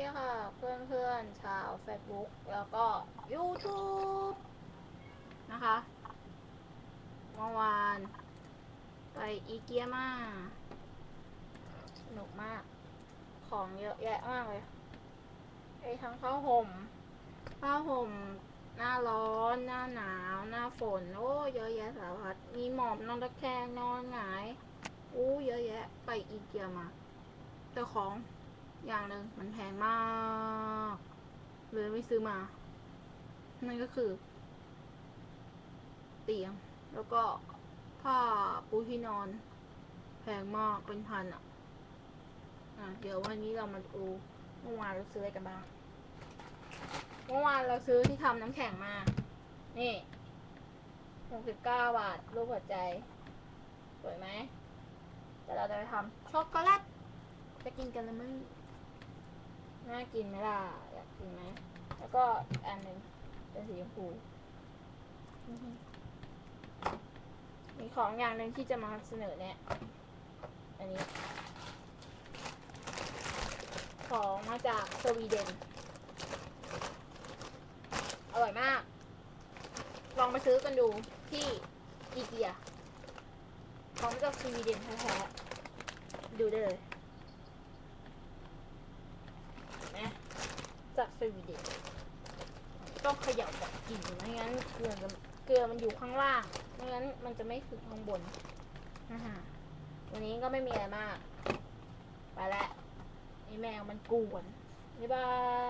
ดีค่ะเพื่อนๆชาว Facebook แล้วก็ YouTube นะคะเมื่อวาน ไปอีเกียมาสนุกมาก ของเยอะแยะมากเลยไอ้ทั้งผ้าห่มผ้าห่ม หน้าร้อน หน้าหนาว หน้าฝน โอ้เยอะแยะสารพัดมีหมอบนอนตะแคงนอนหงายอู้เยอะแยะ ไปอีเกียมาแต่ของ อย่างหนึ่งมันแพงมากเลยไม่ซื้อมา นั่นก็คือ เตียง แล้วก็ผ้าปูที่นอน แพงมากเป็นพันอะอะ เดี๋ยววันนี้เรามาดูเมื่อวานเราซื้ออะไรกันบ้าง เมื่อวานเราซื้อที่ทำน้ำแข็งมา นี่หกสิบเก้าบาท รูปหัวใจ สวยไหมแต่เราจะไปทำช็อกโกแลตจะกินกันหรือไม่ น่ากินไหมล่ะ อยากกินไหม แล้วก็อีกอันหนึ่งเป็นสีชมพูมีของอย่างหนึ่งที่จะมาเสนอเนี่ย อันนี้ ของมาจากสวีเดน อร่อยมาก ลองไปซื้อกันดูที่อีเกียของมาจากสวีเดนแท้ๆดูได้เลยนะจาก สวีเดนต้องเขย่าแบบกินไม่งั้นเกลือเกลือมันอยู่ข้างล่างไม่งั้นมันจะไม่ถึงข้างบนนะฮะวันนี้ก็ไม่มีอะไรมาก ไปแล้วไอแมวมันกวนบ๊ายบาย